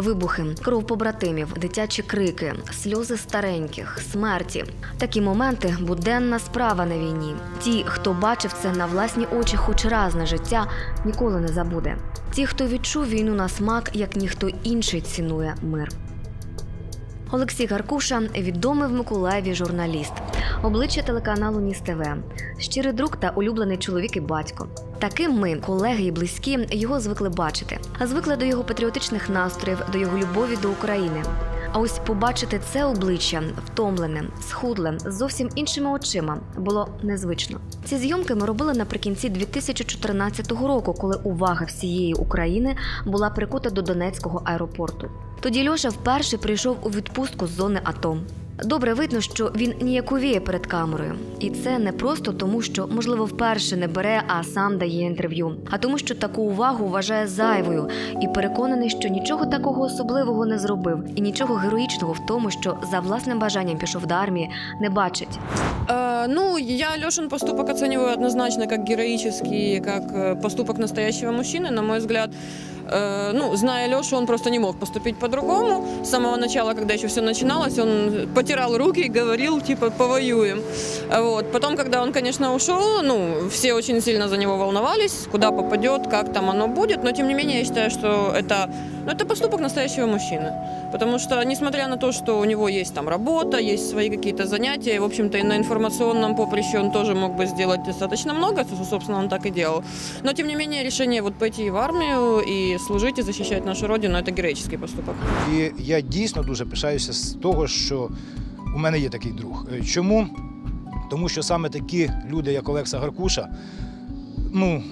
Вибухи, кров побратимів, дитячі крики, сльози стареньких, смерті. Такі моменти буденна справа на війні. Ті, хто бачив це на власні очі хоч раз на життя, ніколи не забуде. Ті, хто відчув війну на смак, як ніхто інший цінує мир. Олексій Гаркуша відомий в Миколаєві журналіст, обличчя телеканалу Ніс ТВ, щирий друг та улюблений чоловік і батько. Таким ми, колеги і близькі, його звикли бачити, а звикли до його патріотичних настроїв, до його любові до України. А ось побачити це обличчя втомлене, схудле, з зовсім іншими очима було незвично. Ці зйомки ми робили наприкінці 2014 року, коли увага всієї України була прикута до Донецького аеропорту. Тоді Льоша вперше прийшов у відпустку з зони АТО. Добре видно, що він ніяковіє перед камерою, і це не просто тому, що можливо вперше не бере, а сам дає інтерв'ю, а тому, що таку увагу вважає зайвою і переконаний, що нічого такого особливого не зробив, і нічого героїчного в тому, що за власним бажанням пішов до армії, не бачить. Э, ну, я Лешин поступок оцениваю однозначно как героический, как э, поступок настоящего мужчины, на мой взгляд. Э, ну, зная Лешу, он просто не мог поступить по-другому. С самого начала, когда еще все начиналось, он потирал руки и говорил, типа, повоюем. А Вот. Потом, когда он, конечно, ушел, ну, все очень сильно за него волновались, куда попадет, как там оно будет. Но, тем не менее, я считаю, что это, ну, это поступок настоящего мужчины. Потому что, несмотря на то, что у него есть там работа, есть свои какие-то занятия, в общем-то, и на информационном поприще он тоже мог бы сделать достаточно много, собственно, он так и делал. Но, тем не менее, решение вот пойти в армию и служить и защищать нашу родину – это героический поступок. І я дійсно дуже пишаюся з того, що у мене є такий друг. Е, Чому? Тому що саме такі люди, як Олекса Гаркуша, ну,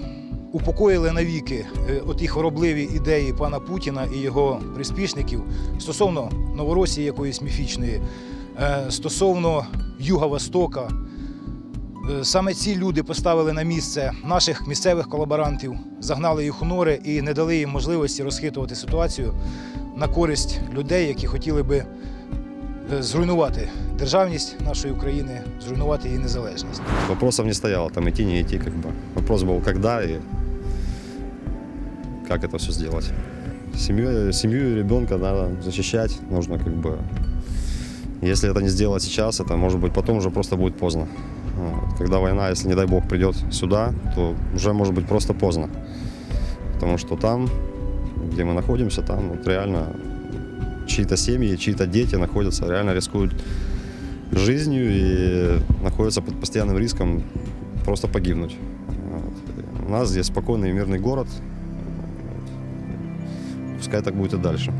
упокоїли навіки е, оті хоробливі ідеї пана Путіна і його приспішників стосовно Новоросії якоїсь міфічної, е, стосовно Юга Востока. Е, Саме ці люди поставили на місце наших місцевих колаборантів, загнали їх у нори і не дали їм можливості розхитувати ситуацію на користь людей, які хотіли би зруйнувати державність нашої України, зруйнувати її незалежність. Вопросов не стояло, там идти, не бы. Вопрос был, когда и как это все сделать. Семью, семью и ребенка надо защищать, нужно как бы... Если это не сделать сейчас, это может быть потом уже просто будет поздно. Когда война, если не дай бог придет сюда, то уже может быть просто поздно. Потому что там, где мы находимся, там вот реально чьи-то семьи, чьи-то дети находятся, реально рискуют жизнью и находятся под постоянным риском просто погибнуть. Вот. У нас здесь спокойный и мирный город. Пускай так будет и дальше.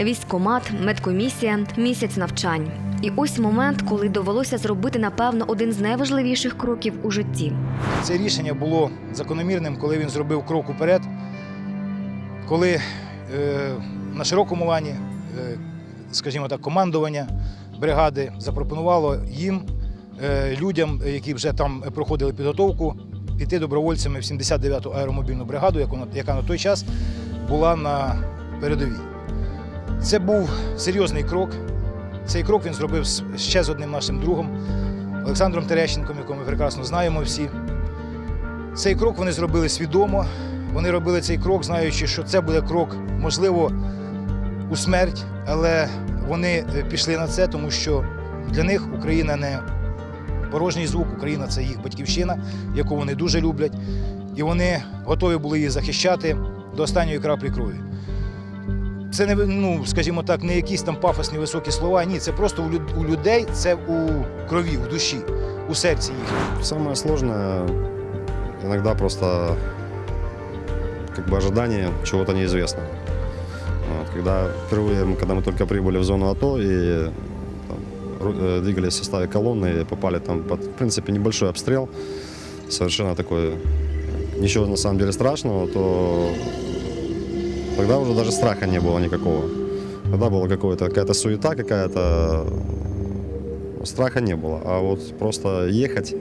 Військкомат, медкомісія, місяць навчань. І ось момент, коли довелося зробити, напевно, один з найважливіших кроків у житті. Це рішення було закономірним, коли він зробив крок уперед, коли е, на широкому лані, е, скажімо так, командування бригади запропонувало їм, е, людям, які вже там проходили підготовку, піти добровольцями в 79-ту аеромобільну бригаду, яку на- яка на той час була на передовій. Це був серйозний крок. Цей крок він зробив ще з одним нашим другом Олександром Терещенком, якого ми прекрасно знаємо всі. Цей крок вони зробили свідомо. Вони робили цей крок, знаючи, що це буде крок, можливо, у смерть, але вони е, пішли на це, тому що для них Україна не порожній звук, Україна це їх батьківщина, яку вони дуже люблять, і вони готові були її захищати до останньої краплі крові. Це не ну, скажімо так, не якісь там пафосні високі слова. Ні, це просто у люд- у людей, це у крові, у душі, у серці їх. Самое сложное иногда просто как бы ожидание чего-то неизвестного. Вот, когда впервые, мы- когда мы только прибыли в зону АТО и там, ру- э, двигались в составе колонны и попали там под, в принципе, небольшой обстрел, совершенно такой ничего на самом деле страшного, то тогда уже даже страха не было никакого. Тогда была какая-то суета, какая-то страха не было. А вот просто ехать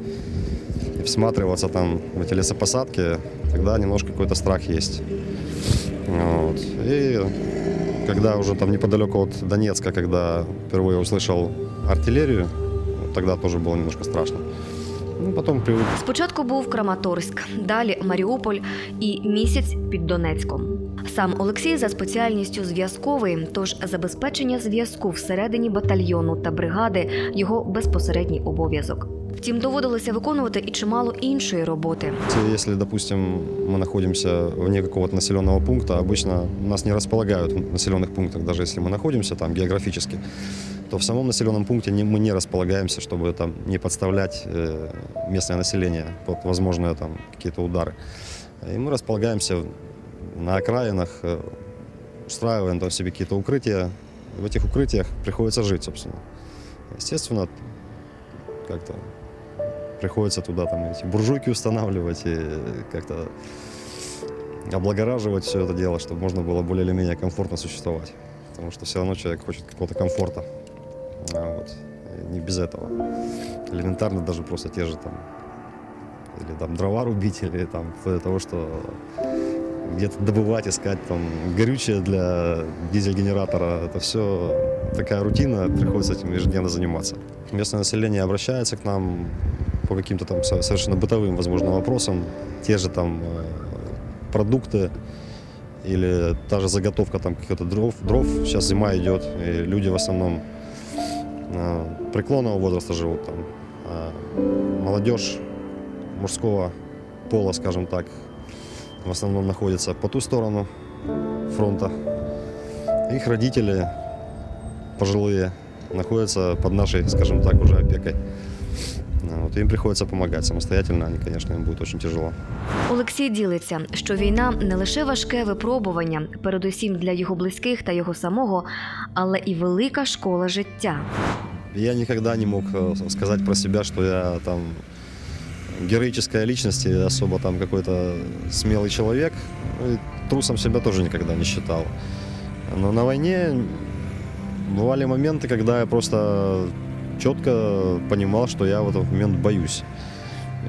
и всматриваться там в эти лесопосадки, тогда немножко какой-то страх есть. Вот. И когда уже там неподалеку от Донецка, когда впервые услышал артиллерию, тогда тоже было немножко страшно. Ну, потом привык. Спочатку був Краматорськ, далі Маріуполь і місяць під Донецьком. Сам Олексій за спеціальністю зв'язковий, тож забезпечення зв'язку всередині батальйону та бригади його безпосередній обов'язок. Втім, доводилося виконувати і чимало іншої роботи. Если- Если, допустим, мы находимся вне какого-то населенного пункта, обычно нас не располагают в населенных пунктах, даже если мы находимся там географически, То в самом населенном пункте не- мы не располагаемся, чтобы там не подставлять э, местное население под возможные там какие-то удары. И мы располагаемся на окраинах, э, устраиваем там себе какие-то укрытия. В этих укрытиях приходится жить, собственно. Естественно, как-то приходится туда там эти буржуйки устанавливать и как-то облагораживать все это дело, чтобы можно было более или менее комфортно существовать. Потому что все равно человек хочет какого-то комфорта. Вот. И не без этого. Элементарно даже просто те же там или там дрова рубить, или там до того, что где-то добывать, искать там горючее для дизель-генератора. Это все такая рутина, приходится этим ежедневно заниматься. Местное население обращается к нам по каким-то там со- совершенно бытовым, возможно, вопросам. Те же там э, продукты или та же заготовка там каких-то дров, дров. Сейчас зима идет, и люди в основном э, преклонного возраста живут там. А молодежь мужского пола, скажем так, в основном находится по ту сторону фронта. Их родители пожилые находятся под нашей, скажем так, уже опекой. А, Вот, и им приходится помогать самостоятельно, они, конечно, им будет очень тяжело. Олексій ділиться, що війна не лише важке випробування, передусім для його близьких та його самого, але і велика школа життя. Я никогда не мог э, сказать про себя, что я там героическая личность и особо там какой-то смелый человек. Ну, и трусом себя тоже никогда не считал. Но на войне бывали моменты, когда я просто четко понимал, что я в этот момент боюсь.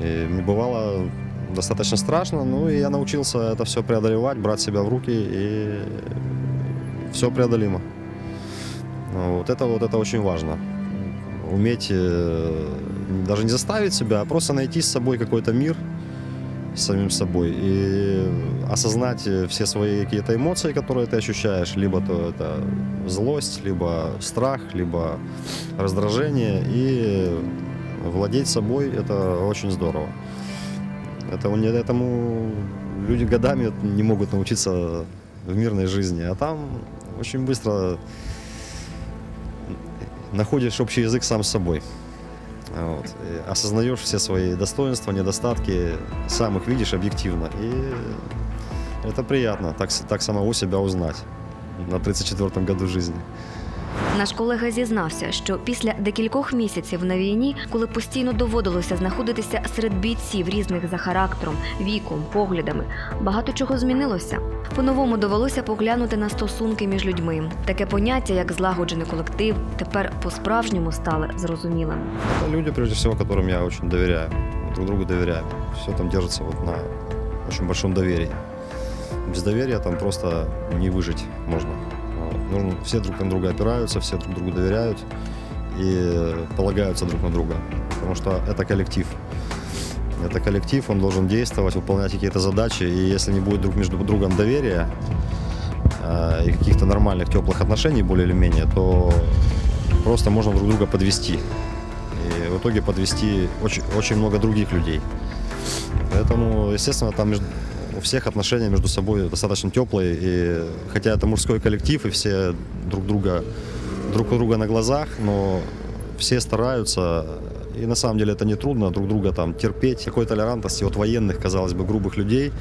И мне бывало достаточно страшно, ну и я научился это все преодолевать, брать себя в руки, и все преодолимо. Вот это вот это очень важно. Уметь э, даже не заставить себя, а просто найти с собой какой-то мир самим собой и осознать э, все свои какие-то эмоции, которые ты ощущаешь, либо то это злость, либо страх, либо раздражение, и владеть собой это очень здорово. Это, у- этому люди годами не могут научиться в мирной жизни, а там очень быстро находишь общий язык сам с собой. Вот. Осознаешь все свои достоинства, недостатки, сам их видишь объективно. И это приятно, так, так самого себя узнать на 34-м году жизни. Наш колега зізнався, що після декількох місяців на війні, коли постійно доводилося знаходитися серед бійців різних за характером, віком, поглядами, багато чого змінилося. По-новому довелося поглянути на стосунки між людьми. Таке поняття, як злагоджений колектив, тепер по-справжньому стали зрозумілим. Это люди, прежде всего, которым я очень доверяю. Друг другу доверяем. Все там держится вот на очень большом доверии. Без доверия там просто не выжить можно. Нужно, все друг на друга опираются, все друг другу доверяют и полагаются друг на друга. Потому что это коллектив. Это коллектив, он должен действовать, выполнять какие-то задачи. И если не будет друг между другом доверия э, и каких-то нормальных, теплых отношений более или менее, то просто можно друг друга подвести и в итоге подвести очень, очень много других людей. Поэтому, естественно, там между- у всех отношения между собой достаточно теплые, и хотя это мужской коллектив, и все друг друга друг у друга на глазах, но все стараются, и на самом деле это не трудно, друг друга там терпеть, какой толерантности от военных, казалось бы, грубых людей,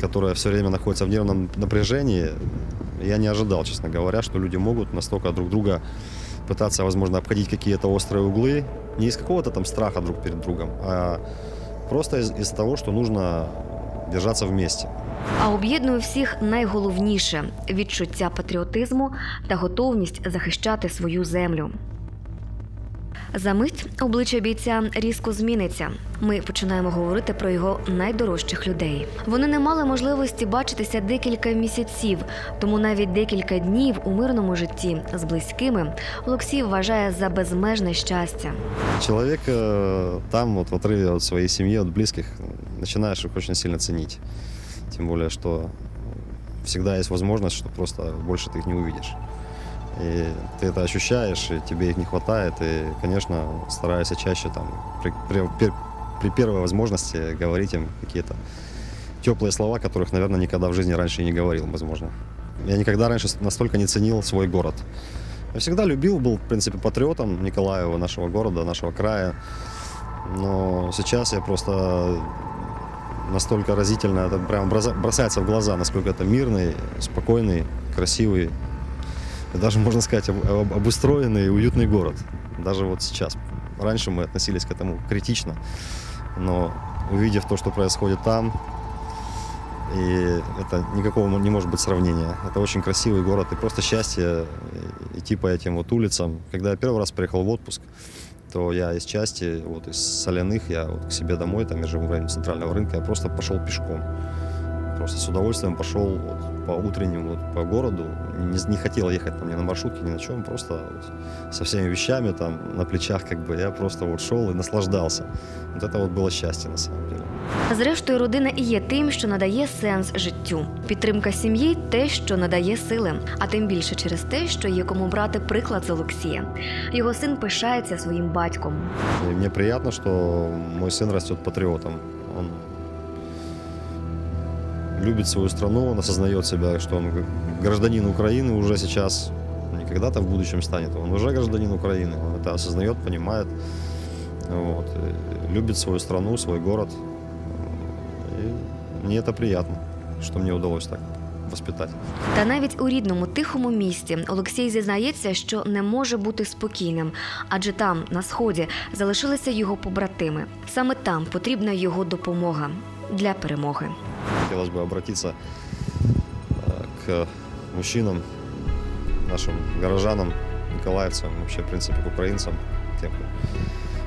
которые все время находятся в нервном напряжении, я не ожидал, честно говоря, что люди могут настолько друг друга пытаться, возможно, обходить какие-то острые углы, не из какого-то там страха друг перед другом, а просто из- из-за того, что нужно держаться вместе. А об'єднує всіх найголовніше відчуття патріотизму та готовність захищати свою землю. За мить обличчя бійця різко зміниться. Ми починаємо говорити про його найдорожчих людей. Вони не мали можливості бачитися декілька місяців, тому навіть декілька днів у мирному житті з близькими Олексій вважає за безмежне щастя. Человек э, там, вот в отрыве от своей семьи, от близких, начинаешь их очень сильно ценить. Тем более, что всегда есть возможность, что просто больше ты их не увидишь. И ты это ощущаешь, и тебе их не хватает. И, конечно, стараешься чаще там, при, при- при первой возможности говорить им какие-то теплые слова, которых, наверное, никогда в жизни раньше не говорил, возможно. Я никогда раньше настолько не ценил свой город. Я всегда любил, был, в принципе, патриотом Николаева, нашего города, нашего края. Но сейчас я просто настолько разительно, это прям броса- бросается в глаза, насколько это мирный, спокойный, красивый, даже, можно сказать, об- об- обустроенный и уютный город. Даже вот сейчас. Раньше мы относились к этому критично, но увидев то, что происходит там, и это никакого не может быть сравнения. Это очень красивый город и просто счастье идти по этим вот улицам. Когда я первый раз приехал в отпуск, то я из части, вот из соляных, я вот к себе домой, там я живу в районе центрального рынка, я просто пошел пешком. Просто с удовольствием пошел вот по утреннему вот по городу. Не, не хотел ехать там ни на маршрутке, ни на чем, просто вот со всеми вещами там на плечах как бы я просто вот шел и наслаждался. Вот это вот было счастье на самом деле. Зрештою, родина і є тим, що надає сенс життю. Підтримка сім'ї те, що надає сили, а тим більше через те, що є кому брати приклад з Олексія. Його син пишається своїм батьком. И мне приятно, что мой сын растет патриотом. Он любит свою страну, он осознает себя, что он г- гражданин Украины уже сейчас, не когда-то в будущем станет, он уже гражданин Украины. Он это осознает, понимает. Вот. И любит свою страну, свой город. И мне это приятно, что мне удалось так воспитать. Та навіть у рідному тихому місті Олексій зізнається, що не може бути спокійним, адже там, на сході, залишилися його побратими. Саме там потрібна його допомога для перемоги. Хотелось бы обратиться э, к мужчинам, нашим горожанам, николаевцам, вообще, в принципе, к украинцам, тем, кто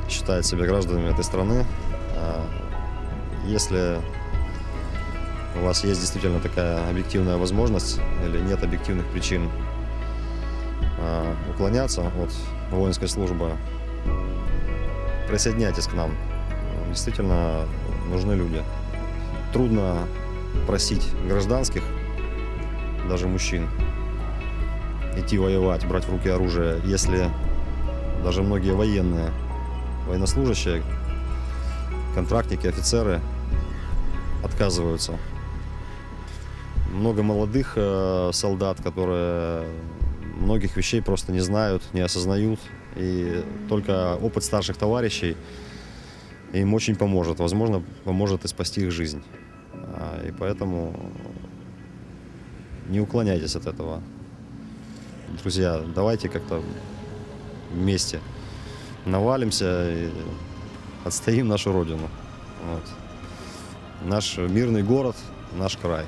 считает себя гражданами этой страны. А, Если у вас есть действительно такая объективная возможность или нет объективных причин а, уклоняться от воинской службы, присоединяйтесь к нам. Действительно нужны люди трудно просить гражданских, даже мужчин, идти воевать, брать в руки оружие, если даже многие военные, военнослужащие, контрактники, офицеры отказываются. Много молодых э, солдат, которые многих вещей просто не знают, не осознают, и только опыт старших товарищей им очень поможет. Возможно, поможет и спасти их жизнь. И поэтому не уклоняйтесь от этого. Друзья, давайте как-то вместе навалимся и отстоим нашу родину. Вот. Наш мирный город, наш край.